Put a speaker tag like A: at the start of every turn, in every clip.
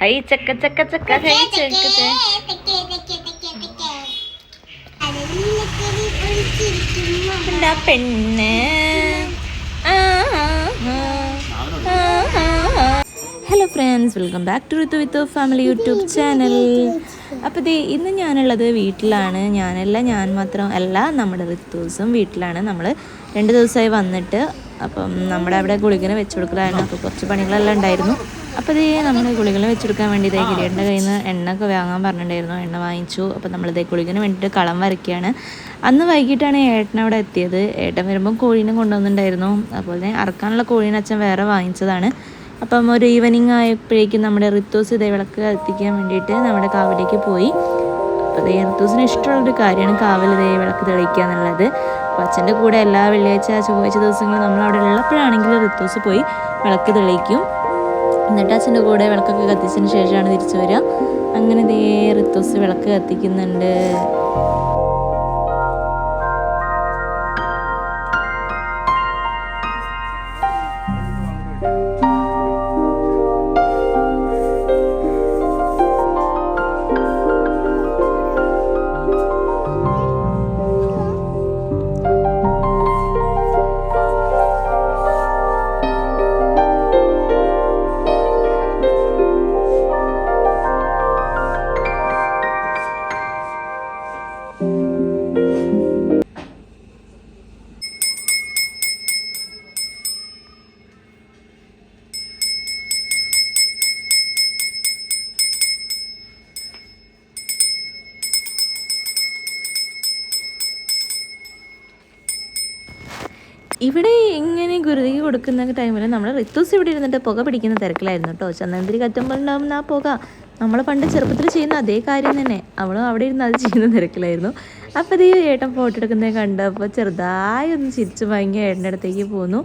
A: High ചക്ക ചക്ക ചക്ക ഹൈ ചക്ക പെണ്ണ്. Hello friends welcome back to Rithu with family YouTube channel അപ്പോൾ ദേ ഇന്ന് ഞാനുള്ളത് വീട്ടിലാണ്. ഞാനല്ല ഞാൻ മാത്രം അല്ല നമ്മുടെ ഋത്തുസും വീട്ടിലാണ്. നമ്മൾ രണ്ട് ദിവസമായി വന്നിട്ട് അപ്പം നമ്മുടെ അവിടെ ഗുളികനെ വെച്ച് കൊടുക്കലായിരുന്നു അപ്പോൾ കുറച്ച് പണികളെല്ലാം ഉണ്ടായിരുന്നു. അപ്പോൾ ഇതേ നമ്മൾ ഗുളികനെ വെച്ചെടുക്കാൻ വേണ്ടി ഇതേ കിരീടിന്റെ കയ്യിൽ നിന്ന് എണ്ണ ഒക്കെ വാങ്ങാൻ പറഞ്ഞിട്ടുണ്ടായിരുന്നു. എണ്ണ വാങ്ങിച്ചു. അപ്പോൾ നമ്മൾ ഇതേ ഗുളികന് വേണ്ടിയിട്ട് കളം വരയ്ക്കുകയാണ്. അന്ന് വൈകിട്ടാണ് ഏട്ടൻ അവിടെ എത്തിയത്. ഏട്ടൻ വരുമ്പം കോഴീനെ കൊണ്ടുവന്നിട്ടുണ്ടായിരുന്നു. അതുപോലെ തന്നെ അറക്കാനുള്ള കോഴീനെ അച്ഛൻ വേറെ വാങ്ങിച്ചതാണ്. അപ്പം ഒരു ഈവനിങ് ആയപ്പോഴേക്കും നമ്മുടെ റിത്തോസ് ഇതേ വിളക്ക് കത്തിക്കാൻ വേണ്ടിയിട്ട് നമ്മുടെ കാവിലേക്ക് പോയി. അപ്പോൾ ദേ ഋത്തൂസിന് ഇഷ്ടമുള്ളൊരു കാര്യമാണ് കാവൽ ദൈവ വിളക്ക് തെളിയിക്കുക എന്നുള്ളത്. അപ്പോൾ അച്ഛന്റെ കൂടെ എല്ലാ വെള്ളിയാഴ്ച ചൊവ്വാഴ്ച ദിവസങ്ങളും നമ്മൾ അവിടെ ഉള്ളപ്പോഴാണെങ്കിൽ ഋത്തൂസ് പോയി വിളക്ക് തെളിയിക്കും. എന്നിട്ട് അച്ഛന്റെ കൂടെ വിളക്കൊക്കെ കത്തിച്ചതിന് ശേഷമാണ് തിരിച്ചു വരിക. അങ്ങനെ ദേ ഋത്തൂസ് വിളക്ക് കത്തിക്കുന്നുണ്ട്. ഇവിടെ ഇങ്ങനെ ഗുരുതി കൊടുക്കുന്ന ടൈമിൽ നമ്മൾ റിത്തൂസ് ഇവിടെ ഇരുന്നിട്ട് പുക പിടിക്കുന്ന തിരക്കിലായിരുന്നു കേട്ടോ ചന്ദനത്തിരി കത്തുമ്പോൾ ഉണ്ടാവുന്ന ആ പുക. നമ്മൾ പണ്ട് ചെറുപ്പത്തിൽ ചെയ്യുന്ന അതേ കാര്യം തന്നെ. അവളും അവിടെ ഇരുന്ന് അത് ചെയ്യുന്ന തിരക്കിലായിരുന്നു. അപ്പോൾ ഇത് ഏട്ടൻ ഫോട്ടോ എടുക്കുന്നത് കണ്ടപ്പോൾ ചെറുതായി ഒന്ന് ചിരിച്ചു വാങ്ങി ഏട്ടന്റെ അടുത്തേക്ക് പോന്നു.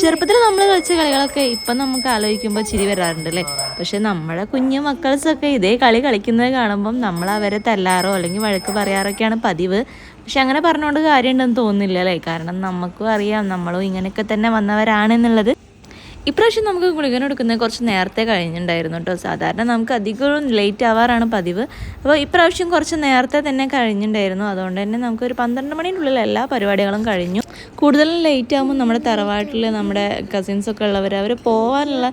A: ചെറുപ്പത്തിൽ നമ്മൾ കളിച്ച കളികളൊക്കെ ഇപ്പം നമുക്ക് ആലോചിക്കുമ്പോൾ ചിരി വരാറുണ്ട് അല്ലേ പക്ഷെ നമ്മുടെ കുഞ്ഞു മക്കൾസൊക്കെ ഇതേ കളി കളിക്കുന്നത് കാണുമ്പം നമ്മൾ അവരെ തല്ലാറോ അല്ലെങ്കിൽ വഴക്ക് പറയാറൊക്കെയാണ് പതിവ്. പക്ഷെ അങ്ങനെ പറഞ്ഞുകൊണ്ട് കാര്യമുണ്ടെന്ന് തോന്നുന്നില്ല അല്ലേ കാരണം നമുക്കും അറിയാം നമ്മളും ഇങ്ങനെയൊക്കെ തന്നെ വന്നവരാണെന്നുള്ളത്. ഇപ്രാവശ്യം നമുക്ക് ഗുളികൻ എടുക്കുന്നത് കുറച്ച് നേരത്തെ കഴിഞ്ഞിട്ടുണ്ടായിരുന്നു കേട്ടോ. സാധാരണ നമുക്ക് അധികവും ലേറ്റ് ആവാറാണ് പതിവ്. അപ്പോൾ ഇപ്രാവശ്യം കുറച്ച് നേരത്തെ തന്നെ കഴിഞ്ഞിട്ടുണ്ടായിരുന്നു. അതുകൊണ്ട് തന്നെ നമുക്കൊരു പന്ത്രണ്ട് മണിയുടെ ഉള്ളിൽ എല്ലാ പരിപാടികളും കഴിഞ്ഞു. കൂടുതലും ലേറ്റ് ആകുമ്പോൾ നമ്മുടെ തറവാട്ടിൽ നമ്മുടെ കസിൻസൊക്കെ ഉള്ളവർ അവർ പോകാനുള്ള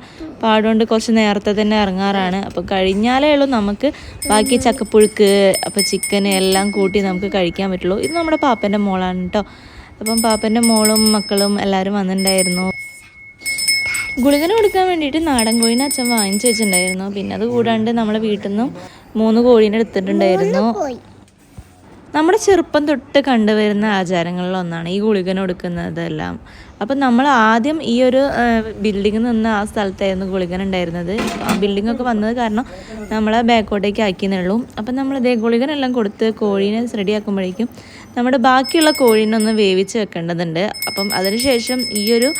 A: പാടുകൊണ്ട് കുറച്ച് നേരത്തെ തന്നെ ഇറങ്ങാറാണ്. അപ്പോൾ കഴിഞ്ഞാലേ ഉള്ളൂ നമുക്ക്. ബാക്കി ചക്കപ്പുഴുക്ക് അപ്പോൾ ചിക്കൻ എല്ലാം കൂട്ടി നമുക്ക് കഴിക്കാൻ പറ്റുള്ളൂ. ഇത് നമ്മുടെ പാപ്പന്റെ മോളാണ് കേട്ടോ. അപ്പം പാപ്പന്റെ മോളും മക്കളും എല്ലാവരും വന്നിട്ടുണ്ടായിരുന്നു. ഗുളികന് കൊടുക്കാൻ വേണ്ടിയിട്ട് നാടൻ കോഴിനെ അച്ഛൻ വാങ്ങിച്ചു വെച്ചിട്ടുണ്ടായിരുന്നു. പിന്നെ അത് കൂടാണ്ട് നമ്മളെ വീട്ടിൽ നിന്നും മൂന്ന് കോഴീനെ എടുത്തിട്ടുണ്ടായിരുന്നു. നമ്മുടെ ചെറുപ്പം തൊട്ട് കണ്ടുവരുന്ന ആചാരങ്ങളിൽ ഒന്നാണ് ഈ ഗുളികന് കൊടുക്കുന്നതെല്ലാം. അപ്പം നമ്മൾ ആദ്യം ഈ ഒരു ബിൽഡിങ്ങിൽ നിന്ന് ആ സ്ഥലത്തായിരുന്നു ഗുളികൻ ഉണ്ടായിരുന്നത്. ആ ബിൽഡിംഗ് ഒക്കെ വന്നത് കാരണം നമ്മളെ ബാക്കോട്ടേക്ക് ആക്കിയെന്നുള്ളൂ. അപ്പം നമ്മൾ ഇതേ ഗുളികനെല്ലാം കൊടുത്ത് കോഴീനെ റെഡി ആക്കുമ്പോഴേക്കും നമ്മുടെ ബാക്കിയുള്ള കോഴീനെ ഒന്ന് വേവിച്ച് വെക്കേണ്ടതുണ്ട്. അപ്പം അതിനുശേഷം ഈ ഒരു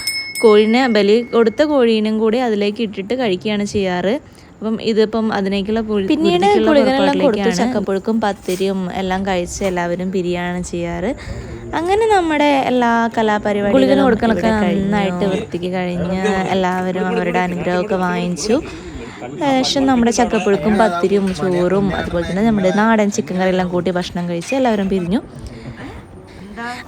A: കോഴീനെ ബലി കൊടുത്ത കോഴീനും കൂടി അതിലേക്ക് ഇട്ടിട്ട് കഴിക്കുകയാണ് ചെയ്യാറ്. അപ്പം ഇതിപ്പം അതിനേക്കുള്ള
B: പിന്നീട് ഗുളികനെല്ലാം കൊടുത്ത്
A: ചക്കപ്പുഴുക്കും പത്തിരിയും എല്ലാം കഴിച്ച് എല്ലാവരും ബിരിയാണി ചെയ്യാറ്. അങ്ങനെ നമ്മുടെ എല്ലാ കലാപരിപാടികളും കൊടുക്കലൊക്കെ നന്നായിട്ട് വൃത്തിക്ക് കഴിഞ്ഞ് എല്ലാവരും അവരുടെ അനുഗ്രഹമൊക്കെ വാങ്ങിച്ചു. ശേഷം നമ്മുടെ ചക്കപ്പുഴുക്കും പത്തിരിയും ചോറും അതുപോലെ തന്നെ നമ്മുടെ നാടൻ ചിക്കൻ കറിയെല്ലാം കൂട്ടി ഭക്ഷണം കഴിച്ച് എല്ലാവരും പിരിഞ്ഞു.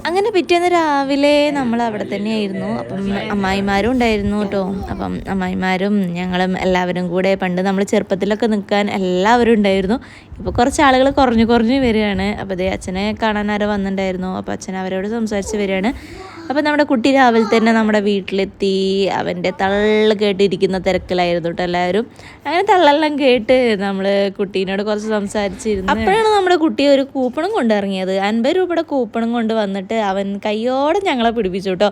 A: അങ്ങനെ പിറ്റേന്ന് രാവിലെ നമ്മൾ അവിടെ തന്നെയായിരുന്നു. അപ്പം അമ്മായിമാരും ഉണ്ടായിരുന്നു കേട്ടോ. അപ്പം അമ്മായിമാരും ഞങ്ങളും എല്ലാവരും കൂടെ പണ്ട് നമ്മൾ ചെറുപ്പത്തിലൊക്കെ നിൽക്കാൻ എല്ലാവരും ഉണ്ടായിരുന്നു. ഇപ്പോൾ കുറച്ച് ആളുകൾ കുറഞ്ഞു കുറഞ്ഞു വരികയാണ്. അപ്പോൾ അതേ അച്ഛനെ കാണാൻ ആരോ വന്നിട്ടുണ്ടായിരുന്നു. അപ്പോൾ അച്ഛൻ അവരോട് സംസാരിച്ച് വരികയാണ്. അപ്പോൾ നമ്മുടെ കുട്ടി രാവിലെ തന്നെ നമ്മുടെ വീട്ടിലെത്തി. അവന്റെ തള്ള് കേട്ടിരിക്കുന്ന തിരക്കിലായിരുന്നു കേട്ടോ എല്ലാവരും. അങ്ങനെ തള്ളെല്ലാം കേട്ട് നമ്മൾ കുട്ടീനോട് കുറച്ച് സംസാരിച്ചിരുന്നു. അപ്പോഴാണ് നമ്മുടെ കുട്ടി ഒരു കൂപ്പണും കൊണ്ടിറങ്ങിയത്. അൻപത് രൂപയുടെ കൂപ്പണും കൊണ്ട് വന്നിട്ട് അവൻ കയ്യോടെ ഞങ്ങളെ പിടിപ്പിച്ചു കേട്ടോ.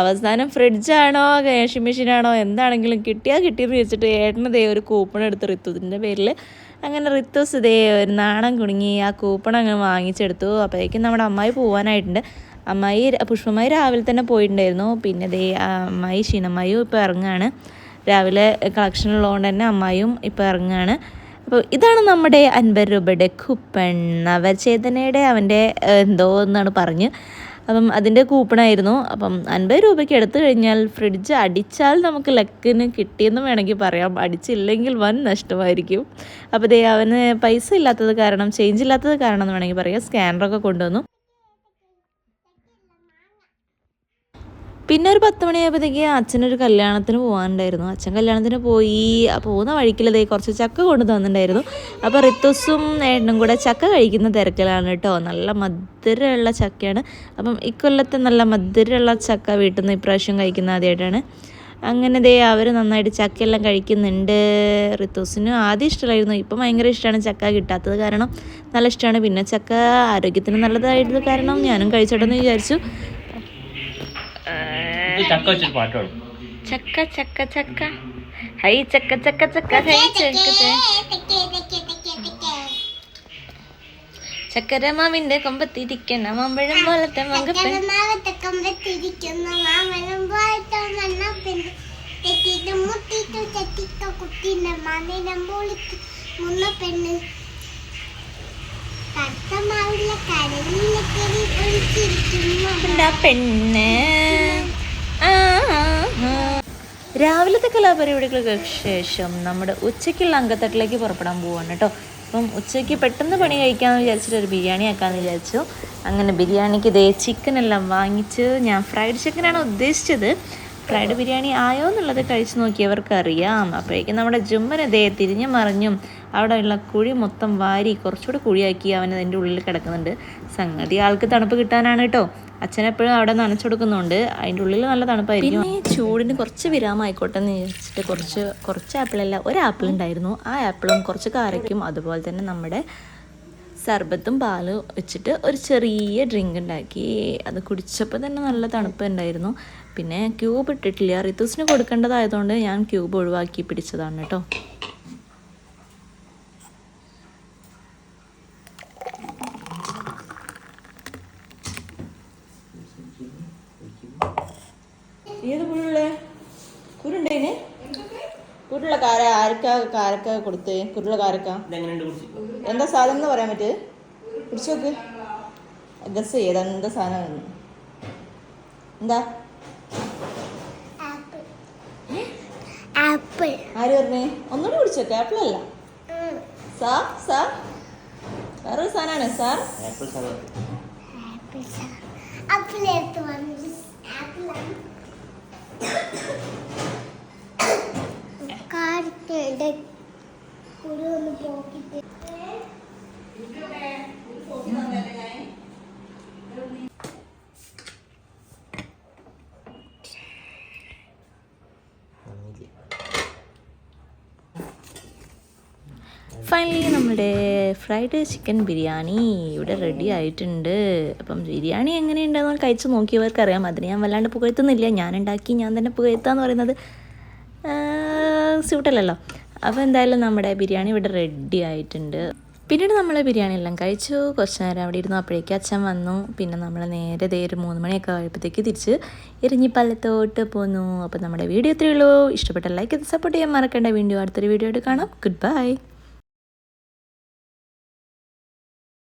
A: അവസാനം ഫ്രിഡ്ജാണോ വാഷിംഗ് മെഷീനാണോ എന്താണെങ്കിലും കിട്ടിയാൽ കിട്ടിയെന്ന് വെച്ചിട്ട് ഏട്ടനതേ ഒരു കൂപ്പൺ എടുത്ത് റിത്തുതിന്റെ പേരിൽ അങ്ങനെ റിത്തുസ് ഇതേ ഒരു നാണം കുടുങ്ങി ആ കൂപ്പൺ അങ്ങനെ വാങ്ങിച്ചെടുത്തു. അപ്പോഴേക്കും നമ്മുടെ അമ്മായി പോകാനായിട്ടുണ്ട് അമ്മായി പുഷ്പമായി രാവിലെ തന്നെ പോയിട്ടുണ്ടായിരുന്നു. പിന്നെ ദേ അമ്മായി ഷീനമ്മായും ഇപ്പോൾ ഇറങ്ങുകയാണ് രാവിലെ കളക്ഷൻ ഉള്ളതുകൊണ്ട് തന്നെ അമ്മായും ഇപ്പോൾ ഇറങ്ങുകയാണ് അപ്പോൾ ഇതാണ് നമ്മുടെ അൻപത് രൂപയുടെ കൂപ്പൺ. അവർ ചേതനയുടെ അവന്റെ എന്തോ എന്നാണ് പറഞ്ഞ്. അപ്പം അതിന്റെ കൂപ്പണായിരുന്നു. അപ്പം അൻപത് രൂപയ്ക്ക് എടുത്തു കഴിഞ്ഞാൽ ഫ്രിഡ്ജ് അടിച്ചാൽ നമുക്ക് ലക്കിന് കിട്ടിയെന്ന് വേണമെങ്കിൽ പറയാം. അടിച്ചില്ലെങ്കിൽ വൻ നഷ്ടമായിരിക്കും. അപ്പോൾ ദേ അവന് പൈസ ഇല്ലാത്തത് കാരണം ചേഞ്ച് ഇല്ലാത്തത് കാരണം എന്ന് വേണമെങ്കിൽ പറയാം. സ്കാനറൊക്കെ കൊണ്ടുവന്നു. പിന്നെ ഒരു പത്ത് മണിയായപ്പോഴത്തേക്ക് അച്ഛനൊരു കല്യാണത്തിന് പോകാനുണ്ടായിരുന്നു. അച്ഛൻ കല്യാണത്തിന് പോയി പോകുന്ന വഴിക്കിലതേ കുറച്ച് ചക്ക കൊണ്ടു തന്നിട്ടുണ്ടായിരുന്നു. അപ്പോൾ റിത്തുസും ഏട്ടനും കൂടെ ചക്ക കഴിക്കുന്ന തിരക്കിലാണ് കേട്ടോ. നല്ല മധുരമുള്ള ചക്കയാണ്. അപ്പം ഇക്കൊല്ലത്തെ നല്ല മധുരമുള്ള ചക്ക വീട്ടിൽ നിന്ന് ഇപ്രാവശ്യം കഴിക്കുന്ന ആദ്യമായിട്ടാണ് അങ്ങനെ ദേ അവർ നന്നായിട്ട് ചക്കയെല്ലാം കഴിക്കുന്നുണ്ട്. റിത്തൂസിന് ആദ്യം ഇഷ്ടമായിരുന്നു. ഇപ്പം ഭയങ്കര ഇഷ്ടമാണ് ചക്ക കിട്ടാത്തത് കാരണം നല്ല ഇഷ്ടമാണ്. പിന്നെ ചക്ക ആരോഗ്യത്തിന് നല്ലതായത് കാരണം ഞാനും കഴിച്ചോട്ടെന്ന് വിചാരിച്ചു.
B: ചക്ക വെച്ചൊരു പാട്ട് പാടും.
A: ചക്ക ചക്ക ചക്ക. ഹൈ ചക്ക ചക്ക ചക്ക ഹൈ ചക്ക ചക്ക ചക്കരമാവിന്റെ കൊമ്പത്തിരിക്കുന്ന മാമ്പഴം പോലത്തെ മങ്കപ്പൻ.
C: പെണ്ണ്.
A: രാവിലത്തെ കലാപരിപാടികൾക്ക് ശേഷം നമ്മുടെ ഉച്ചയ്ക്കുള്ള അങ്കത്തട്ടിലേക്ക് പുറപ്പെടാൻ പോവാണ് കേട്ടോ. അപ്പം ഉച്ചയ്ക്ക് പെട്ടെന്ന് പണി കഴിക്കാമെന്ന് വിചാരിച്ചിട്ട് ഒരു ബിരിയാണി ആക്കാമെന്ന് വിചാരിച്ചു. അങ്ങനെ ബിരിയാണിക്ക് ഇതേ ചിക്കനെല്ലാം വാങ്ങിച്ച് ഞാൻ ഫ്രൈഡ് ചിക്കനാണ് ഉദ്ദേശിച്ചത്. ഫ്രൈഡ് ബിരിയാണി ആയോ എന്നുള്ളത് കഴിച്ചു നോക്കിയവർക്ക് അറിയാം. അപ്പോഴേക്കും നമ്മുടെ ജുമ്മൻ ഇതേ തിരിഞ്ഞു മറിഞ്ഞും അവിടെയുള്ള കുഴി മൊത്തം വാരി കുറച്ചുകൂടെ കുഴിയാക്കി അവൻ അതിന്റെ ഉള്ളിൽ കിടക്കുന്നുണ്ട്. സംഗതി ആൾക്ക് തണുപ്പ് കിട്ടാനാണ് കേട്ടോ. അച്ഛനെപ്പോഴും അവിടെ നനച്ചു കൊടുക്കുന്നുണ്ട് അതിന്റെ ഉള്ളിൽ നല്ല തണുപ്പായിരിക്കും. പിന്നെ ചൂടിന് കുറച്ച് വിരാമം ആയിക്കോട്ടെ എന്ന് വിചാരിച്ചിട്ട് കുറച്ച് കുറച്ച് ആപ്പിളല്ല ഒരു ആപ്പിൾ ഉണ്ടായിരുന്നു. ആ ആപ്പിളും കുറച്ച് കാരയ്ക്കും അതുപോലെ തന്നെ നമ്മുടെ സർബത്തും പാലും വെച്ചിട്ട് ഒരു ചെറിയ ഡ്രിങ്ക് ഉണ്ടാക്കി. അത് കുടിച്ചപ്പോൾ തന്നെ നല്ല തണുപ്പ് ഉണ്ടായിരുന്നു. പിന്നെ ക്യൂബ് ഇട്ടിട്ടില്ല. റിത്തൂസിന് കൊടുക്കേണ്ടതായതുകൊണ്ട് ഞാൻ ക്യൂബ് ഒഴിവാക്കി പിടിച്ചതാണ് കേട്ടോ. ഏത് പുഴുള്ള കുരുണ്ടേന്? കുരുള്ള കാര ആരക്കാ കാരക്ക കൊടുത്ത്? കുരുള്ള കാരക്ക?
B: കുടിച്ച്
A: എന്താ സാധനം എന്ന് പറയാൻ പറ്റും പിടിച്ചു നോക്ക്. ഗസ് ചെയ്ത് എന്താ സാധനം? എന്താ?
C: ആപ്പിൾ. ആപ്പിൾ.
A: ആര് പറഞ്ഞേ? ഒന്നുകൂടി പിടിച്ചു നോക്ക്. ആപ്പിൾ അല്ല. സാർ സാർ വേറൊരു സാധനമാണ്. സാർ
B: ആപ്പിൾ സാധനം.
C: ആപ്പിൾ ആപ്പിൾ എടുത്ത് വന്നു ആപ്പിളാണ് കാർട്ടുണ്ട് ഒരു ഒന്ന് പോക്കിട്ട്
A: നമ്മുടെ ഫ്രൈഡ് ചിക്കൻ ബിരിയാണി ഇവിടെ റെഡി ആയിട്ടുണ്ട്. അപ്പം ബിരിയാണി എങ്ങനെയുണ്ടെന്ന് കഴിച്ച് നോക്കിയവർക്ക് അറിയാം അതിന് ഞാൻ വല്ലാണ്ട് പുകഴ്ത്തുന്നില്ല. ഞാൻ ഉണ്ടാക്കി ഞാൻ തന്നെ പുകഴ്ത്താന്ന് പറയുന്നത് സ്യൂട്ടല്ലല്ലോ അപ്പോൾ എന്തായാലും നമ്മുടെ ബിരിയാണി ഇവിടെ റെഡി ആയിട്ടുണ്ട്. പിന്നീട് നമ്മൾ ബിരിയാണി എല്ലാം കഴിച്ചു. കുറച്ച് നേരം അവിടെ ഇരുന്നു. അപ്പോഴേക്ക് അച്ഛൻ വന്നു. പിന്നെ നമ്മൾ നേരെ ദേ ഒരു മൂന്ന് മണിയൊക്കെ ആയപ്പോഴത്തേക്ക് തിരിച്ച് എരിഞ്ഞിപ്പല്ലത്തോട്ട് പോന്നു. അപ്പോൾ നമ്മുടെ വീഡിയോ ഇത്രയേ ഇഷ്ടപ്പെട്ട ലൈക്ക് സപ്പോർട്ട് ചെയ്യാൻ മറക്കേണ്ട. വീണ്ടും അടുത്തൊരു വീഡിയോ ആയിട്ട് കാണാം. Good bye